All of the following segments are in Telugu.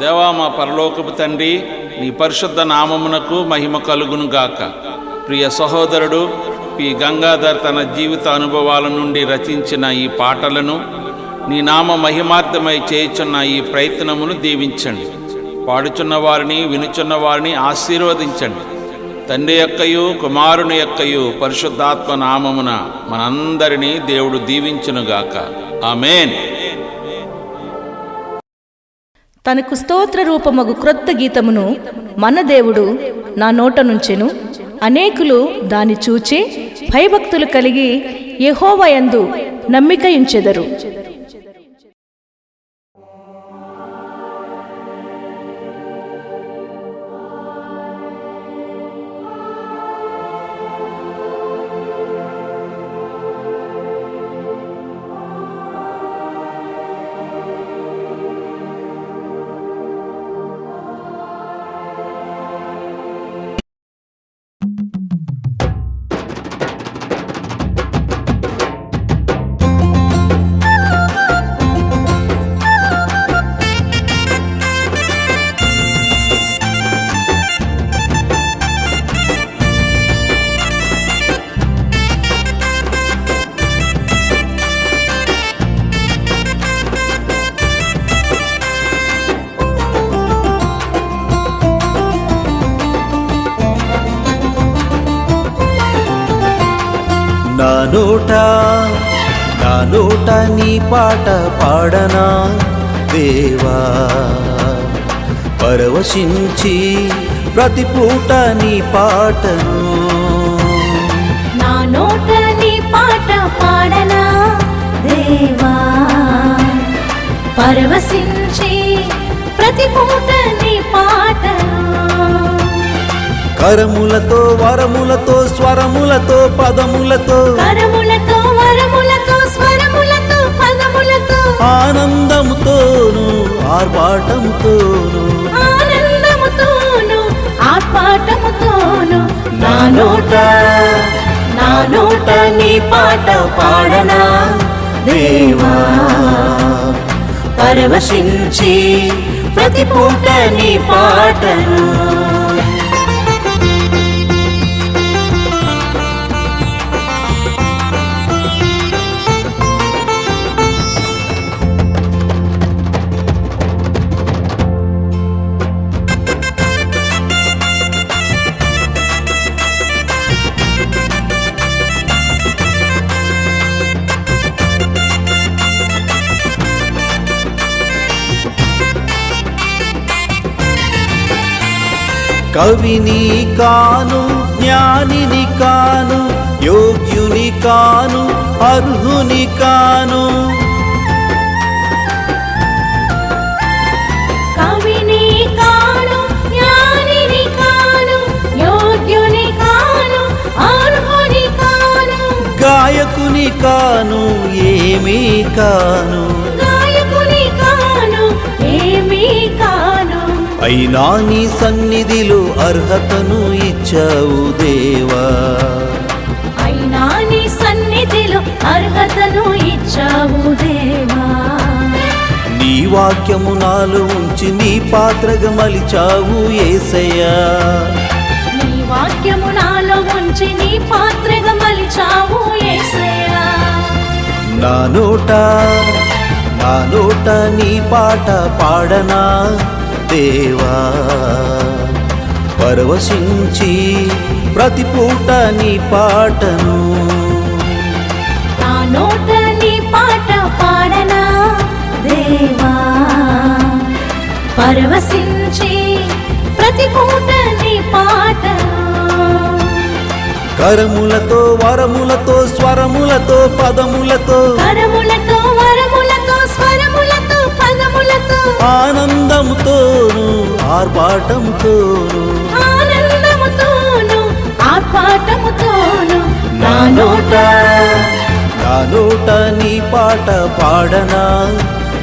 దేవా మా పరలోకపు తండ్రి నీ పరిశుద్ధ నామమునకు మహిమ కలుగును గాక. ప్రియ సహోదరుడు పి గంగాధర్ తన జీవిత అనుభవాల నుండి రచించిన ఈ పాటలను నీ నామ మహిమార్థమై చేయుచున్న ఈ ప్రయత్నమును దీవించండి. పాడుచున్న వారిని వినుచున్న వారిని ఆశీర్వదించండి. తండ్రి యొక్కయు కుమారుని యొక్కయు పరిశుద్ధాత్మ నామమున మనందరినీ దేవుడు దీవించునుగాక ఆమెన్. తనకు స్తోత్ర రూపమగు క్రొత్త గీతమును మన దేవుడు నా నోట నుంచెను. అనేకులు దాని చూచి భయభక్తులు కలిగి యహోవయందు నమ్మిక ఉంచెదరు నానోట నీ పాట పాడనా దేవా? పరవశించి ప్రతి పూట నీ పాటను. నానోట నీ పాట పాడనా దేవా? పరవశించి ప్రతి పూట నీ పాట కరములతో వరములతో స్వరములతో పదములతో. కరములతో వరములతో స్వరములతో పదములతో. ఆనందముతోను ఆర్భాటంతోను ఆనందముతోను ఆర్పాటముతోను నా నోట నా నోట నీ పాట పాడనా? దేవా పరవశించి ప్రతి పూట నీ పాటను కవిని కాను జ్ఞానిని కాను యోగ్యుని కాను అర్హుని కాను. గాయకుని కాను ఏమీ కాను. గాయకుని కాను ఏమీ కాను అయినా నీ సన్నిధిలో అర్హతను ఇచ్చావు దేవా. అయినా నీ సన్నిధిలో అర్హతను ఇచ్చావు దేవా. నీ వాక్యము నాలో ఉంచి నీ పాత్రగా మలిచావు ఏసయ్యా. నీ వాక్యము నాలో ఉంచి నీ పాత్రగా మలిచావు యేసయ్యా నా నోట నా నోట నీ పాట పాడనా? దేవా పరవశించి ప్రతి పూట నీ పాటను. నా నోట నీ పాట పాడనా దేవా? పరవశించి ప్రతి పూట నీ పాట కరములతో వరములతో స్వరములతో పదములతో కరములతో ఆనందముతోను. ఆర్భాటంతోను ఆనందముతోను ఆర్పాటముతోను నా నోట నా నోట నీ పాట పాడనా?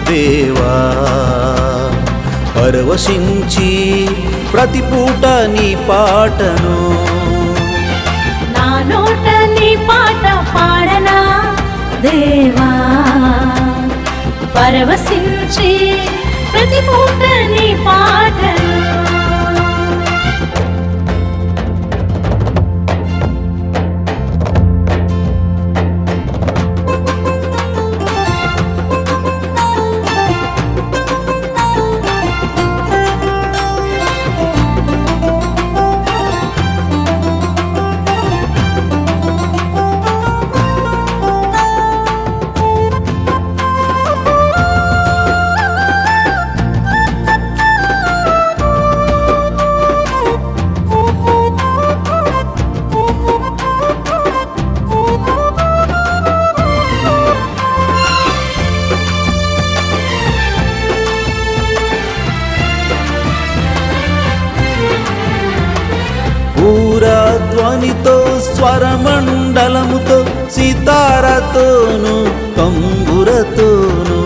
దేవా పరవశించి ప్రతి పూట నీ పాటను పరవశించి ప్రతి పూట నీ పాటలు. పూరధ్వనితో స్వరమండలముతో సితారతోను తంబురతోను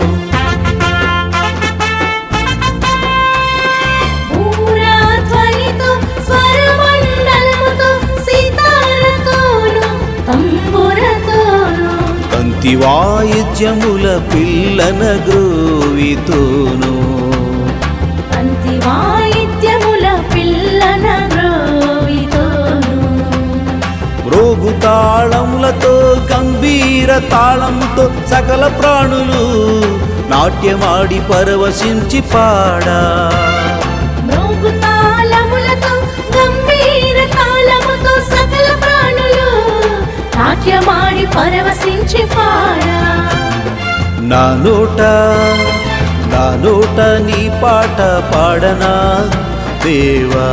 తంతి వాయిద్యముల పిల్లన గ్రోవితోను. తాళములతో గంభీర తాళముతో సకల ప్రాణులు నాట్యమాడి పరవశించి పాడా. నాట్యమాడి పరవశించి పాడా. నా నోట నా నోట నీ పాట పాడనా దేవా?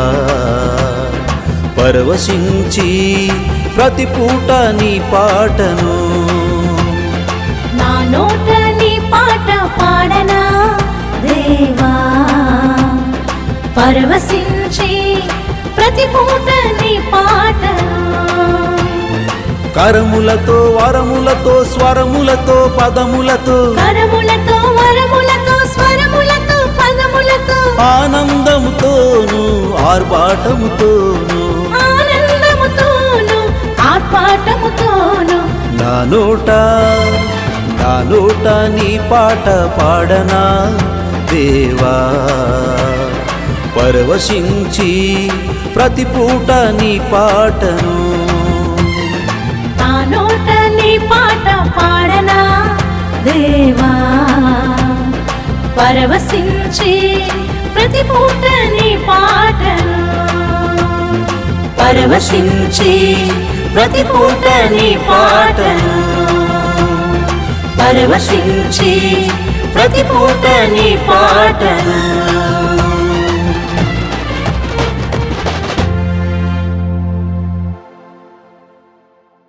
పరవశించి ప్రతి పూట నీ పాటను. నా నోట నీ పాట పాడనా? దేవా పరవశించి ప్రతి పూట నీ పాట కరములతో వరములతో స్వరములతో పదములతో కరములతో వరములతో స్వరములతో పదములతో. ఆనందముతోను ఆర్భాటముతోను నానోట నానోట నీ పాట పాడనా దేవా? పరవశించి ప్రతి పూట నీ పాటను. నానోట నీ పాట పాడనా దేవా? పరవశించి ప్రతి పూట నీ పాటను. పరవశించి ప్రతి పూట నీ పాటలు పరవశించి ప్రతి పూట నీ పాటలు